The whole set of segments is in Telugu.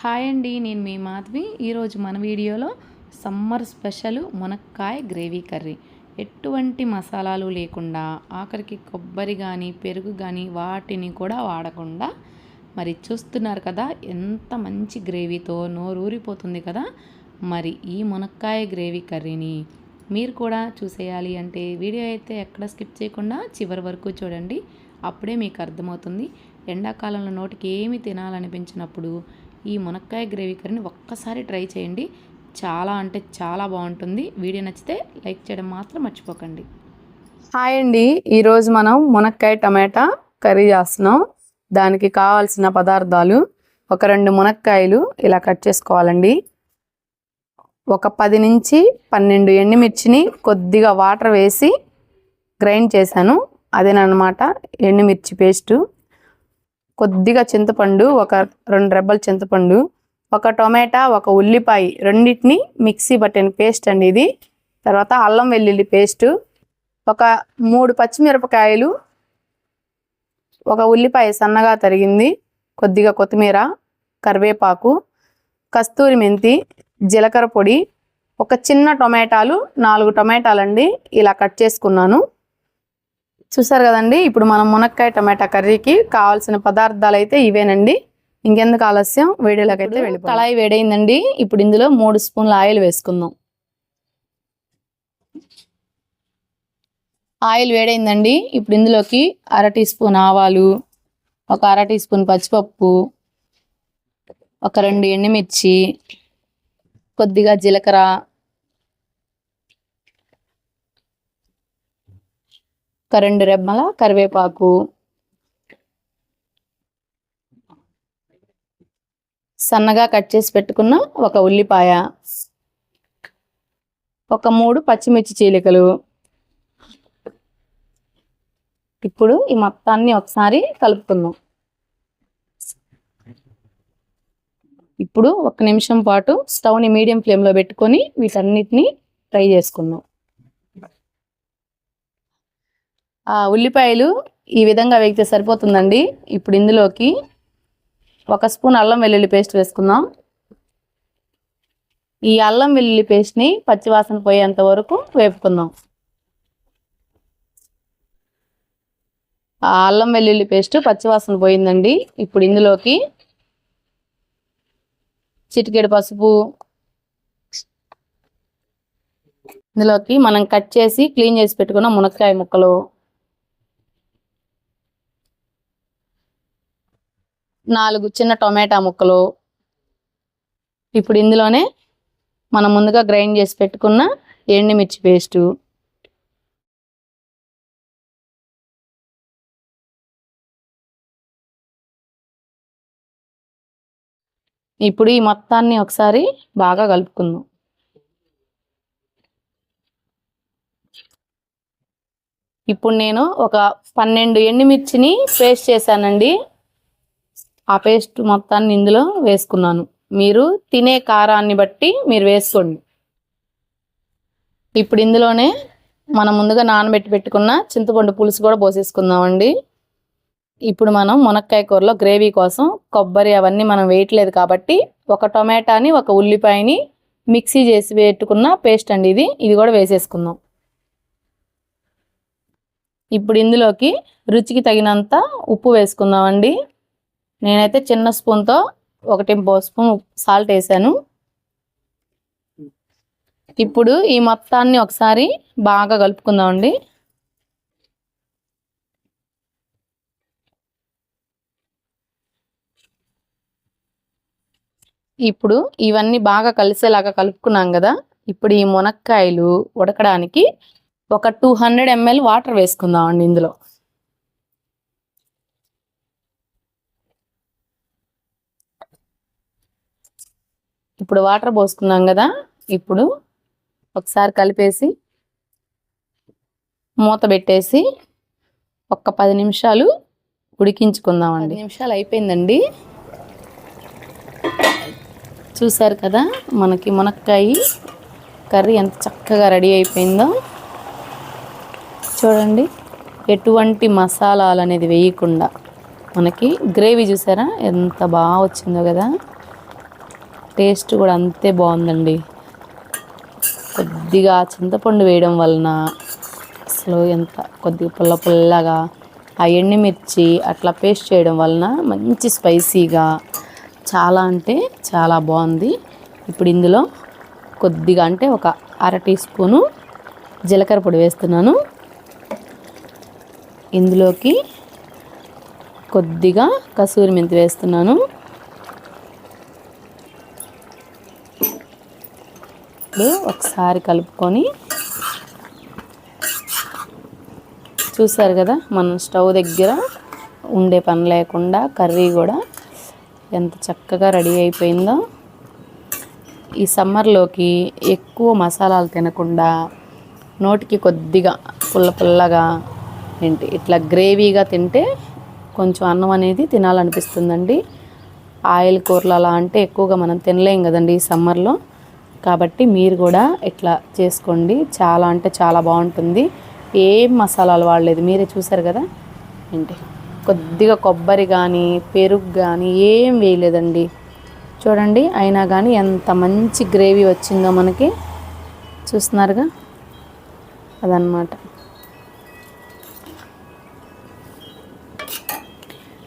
హాయ్ అండి నేను మీ మాధవి. ఈరోజు మన వీడియోలో సమ్మర్ స్పెషల్ మునక్కాయ గ్రేవీ కర్రీ. ఎటువంటి మసాలాలు లేకుండా ఆఖరికి కొబ్బరి కానీ పెరుగు కానీ వాటిని కూడా వాడకుండా మరి చూస్తున్నారు కదా ఎంత మంచి గ్రేవీతో నోరూరిపోతుంది కదా. మరి ఈ మునక్కాయ గ్రేవీ కర్రీని మీరు కూడా చూసేయాలి అంటే వీడియో అయితే ఎక్కడ స్కిప్ చేయకుండా చివరి వరకు చూడండి. అప్పుడే మీకు అర్థమవుతుంది. ఎండాకాలంలో నోటికి ఏమి తినాలనిపించినప్పుడు ఈ మునక్కాయ గ్రేవీ కర్రీని ఒక్కసారి ట్రై చేయండి. చాలా అంటే చాలా బాగుంటుంది. వీడియో నచ్చితే లైక్ చేయడం మాత్రం మర్చిపోకండి. హాయ్ అండి. ఈరోజు మనం మునక్కాయ టమాటా కర్రీ చేస్తున్నాం. దానికి కావాల్సిన పదార్థాలు ఒక రెండు మునక్కాయలు ఇలా కట్ చేసుకోవాలండి. ఒక పది నుంచి పన్నెండు ఎండుమిర్చిని కొద్దిగా వాటర్ వేసి గ్రైండ్ చేశాను. అదేనమాట ఎండుమిర్చి పేస్టు. కొద్దిగా చింతపండు ఒక రెండు రెబ్బల చింతపండు ఒక టొమాటా ఒక ఉల్లిపాయ రెండింటిని మిక్సీ పట్టిన పేస్ట్ అండి ఇది. తర్వాత అల్లం వెల్లుల్లి పేస్టు ఒక మూడు పచ్చిమిరపకాయలు ఒక ఉల్లిపాయ సన్నగా తరిగింది కొద్దిగా కొత్తిమీర కరివేపాకు కస్తూరి మెంతి జీలకర్ర పొడి ఒక చిన్న టొమాటాలు నాలుగు టొమాటాలండి ఇలా కట్ చేసుకున్నాను. చూసారు కదండి? ఇప్పుడు మనం మునక్కాయ టమాటా కర్రీకి కావాల్సిన పదార్థాలు అయితే ఇవేనండి. ఇంకెందుకు ఆలస్యం? వేడిలోకి అయితే వెళ్ళి కళాయి వేడైందండి. ఇప్పుడు ఇందులో మూడు స్పూన్ల ఆయిల్ వేసుకుందాం. ఆయిల్ వేడైందండి. ఇప్పుడు ఇందులోకి అర టీ స్పూన్ ఆవాలు ఒక అర టీ స్పూన్ పచ్చిపప్పు ఒక రెండు ఎండుమిర్చి కొద్దిగా జీలకర్ర ఒక రెండు రెమ్మల కరివేపాకు. సన్నగా కట్ చేసి పెట్టుకున్న ఒక ఉల్లిపాయ. ఒక మూడు పచ్చిమిర్చి చీలికలు. ఇప్పుడు ఈ మొత్తాన్ని ఒకసారి కలుపుకుందాం. ఇప్పుడు ఒక నిమిషం పాటు స్టవ్ని మీడియం ఫ్లేమ్లో పెట్టుకొని వీటన్నిటిని ఫ్రై చేసుకుందాం ఆ ఉల్లిపాయలు ఈ విధంగా వేగితే సరిపోతుందండి. ఇప్పుడు ఇందులోకి ఒక స్పూన్ అల్లం వెల్లుల్లి పేస్ట్ వేసుకుందాం. ఈ అల్లం వెల్లుల్లి పేస్ట్ని పచ్చివాసన పోయేంత వరకు వేపుకుందాం. ఆ అల్లం వెల్లుల్లి పేస్ట్ పచ్చివాసన పోయిందండి. ఇప్పుడు ఇందులోకి చిటికెడు పసుపు ఇందులోకి మనం కట్ చేసి క్లీన్ చేసి పెట్టుకున్న మునక్కాయ ముక్కలు నాలుగు చిన్న టొమాటా ముక్కలు. ఇప్పుడు ఇందులోనే మనం ముందుగా గ్రైండ్ చేసి పెట్టుకున్న ఎండుమిర్చి పేస్టు. ఇప్పుడు ఈ మొత్తాన్ని ఒకసారి బాగా కలుపుకుందాం. ఇప్పుడు నేను ఒక పన్నెండు ఎండుమిర్చిని పేస్ట్ చేశానండి. ఆ పేస్ట్ మొత్తాన్ని ఇందులో వేసుకున్నాను. మీరు తినే కారాన్ని బట్టి మీరు వేసుకోండి. ఇప్పుడు ఇందులోనే మనం ముందుగా నానబెట్టి పెట్టుకున్న చింతపండు పులుసు కూడా పోసేసుకుందామండి. ఇప్పుడు మనం మునక్కాయ కూరలో గ్రేవీ కోసం కొబ్బరి అవన్నీ మనం వేయట్లేదు కాబట్టి ఒక టొమాటాని ఒక ఉల్లిపాయని మిక్సీ చేసి పెట్టుకున్న పేస్ట్ అండి ఇది. ఇది కూడా వేసేసుకుందాం. ఇప్పుడు ఇందులోకి రుచికి తగినంత ఉప్పు వేసుకుందామండి. నేనైతే చిన్న స్పూన్తో ఒకటి స్పూన్ సాల్ట్ వేసాను. ఇప్పుడు ఈ మొత్తాన్ని ఒకసారి బాగా కలుపుకుందామండి. ఇప్పుడు ఇవన్నీ బాగా కలిసేలాగా కలుపుకున్నాం కదా ఇప్పుడు ఈ మునక్కాయలు ఉడకడానికి ఒక టూ హండ్రెడ్ ఎంఎల్ వాటర్ వేసుకుందాం అండి ఇందులో. ఇప్పుడు వాటర్ పోసుకున్నాం కదా ఇప్పుడు ఒకసారి కలిపేసి మూత పెట్టేసి ఒక్క పది నిమిషాలు ఉడికించుకుందామండి. నిమిషాలు అయిపోయిందండి. చూసారు కదా మనకి మునక్కాయ కర్రీ ఎంత చక్కగా రెడీ అయిపోయిందో. చూడండి ఎటువంటి మసాలాలు అనేది వేయకుండా మనకి గ్రేవీ చూసారా ఎంత బాగా వచ్చిందో కదా. టేస్ట్ కూడా అంతే బాగుందండి. కొద్దిగా చింతపండు వేయడం వలన అసలు ఎంత కొద్దిగా పుల్ల పుల్లగా ఆ ఎండుమిర్చి అట్లా పేస్ట్ చేయడం వలన మంచి స్పైసీగా చాలా అంటే చాలా బాగుంది. ఇప్పుడు ఇందులో కొద్దిగా అంటే ఒక అర టీ స్పూను జీలకర్ర పొడి వేస్తున్నాను. ఇందులోకి కొద్దిగా కసూరి మెంతి వేస్తున్నాను. ఇప్పుడు ఒకసారి కలుపుకొని చూసారు కదా మనం స్టవ్ దగ్గర ఉండే పని లేకుండా కర్రీ కూడా ఎంత చక్కగా రెడీ అయిపోయిందో. ఈ సమ్మర్లోకి ఎక్కువ మసాలాలు తినకుండా నోటికి కొద్దిగా పుల్ల పుల్లగా ఏంటి ఇట్లా గ్రేవీగా తింటే కొంచెం అన్నం అనేది తినాలనిపిస్తుందండి. ఆయిల్ కూరలు అలా అంటే ఎక్కువగా మనం తినలేం కదండి ఈ సమ్మర్లో. కాబట్టి మీరు కూడా ఇట్లా చేసుకోండి. చాలా అంటే చాలా బాగుంటుంది. ఏం మసాలాలు వాడలేదు. మీరే చూసారు కదా? ఏంటి? కొద్దిగా కొబ్బరి కానీ పెరుగు కానీ ఏం వేయలేదండి. చూడండి అయినా కానీ ఎంత మంచి గ్రేవీ వచ్చిందో మనకి. చూస్తున్నారుగా? అదనమాట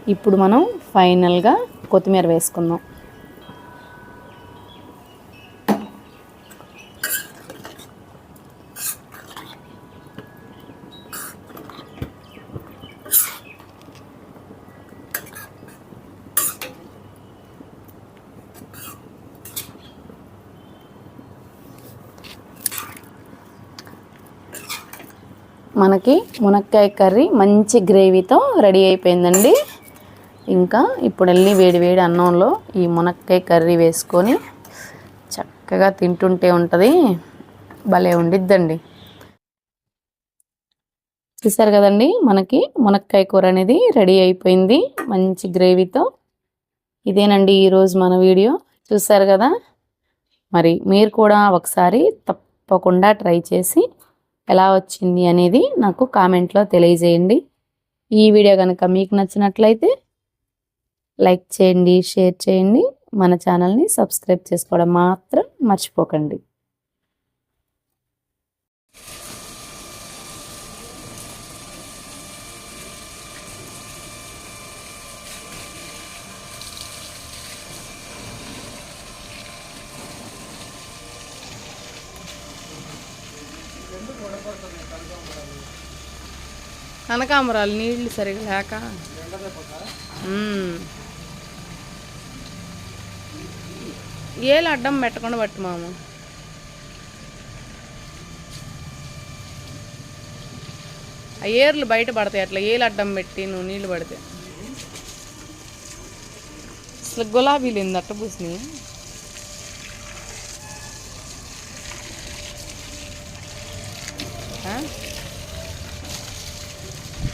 ఇప్పుడు మనం ఫైనల్గా కొత్తిమీర వేసుకుందాం. మనకి మునక్కాయ కర్రీ మంచి గ్రేవీతో రెడీ అయిపోయిందండి. ఇంకా ఇప్పుడు వెళ్ళి వేడి వేడి అన్నంలో ఈ మునక్కాయ కర్రీ వేసుకొని చక్కగా తింటుంటే ఉంటుంది. భలే ఉండిద్దండి. చూసారు కదండి మనకి మునక్కాయ కూర అనేది రెడీ అయిపోయింది. మంచి గ్రేవీతో. ఇదేనండి ఈరోజు మన వీడియో. చూసారు కదా? మరి మీరు కూడా ఒకసారి తప్పకుండా ట్రై చేసి ఎలా వచ్చింది అనేది నాకు కామెంట్లో తెలియజేయండి. ఈ వీడియో కనుక మీకు నచ్చినట్లయితే లైక్ చేయండి షేర్ చేయండి. మన ఛానల్ని సబ్స్క్రైబ్ చేసుకోవడం మాత్రం మర్చిపోకండి. కనకాంబరాలు నీళ్ళు సరిగా లేక. ఏలు అడ్డం పెట్టకుండా పట్టు మామ. ఆ ఏర్లు బయట పడతాయి అట్లా ఏలు అడ్డం పెట్టి నువ్వు నీళ్ళు పడితే. అసలు గులాబీలు ఏంది అట్ట పూసినాయి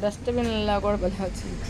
అసలు డస్ట్బిన్లా కూడా భలే వచ్చింది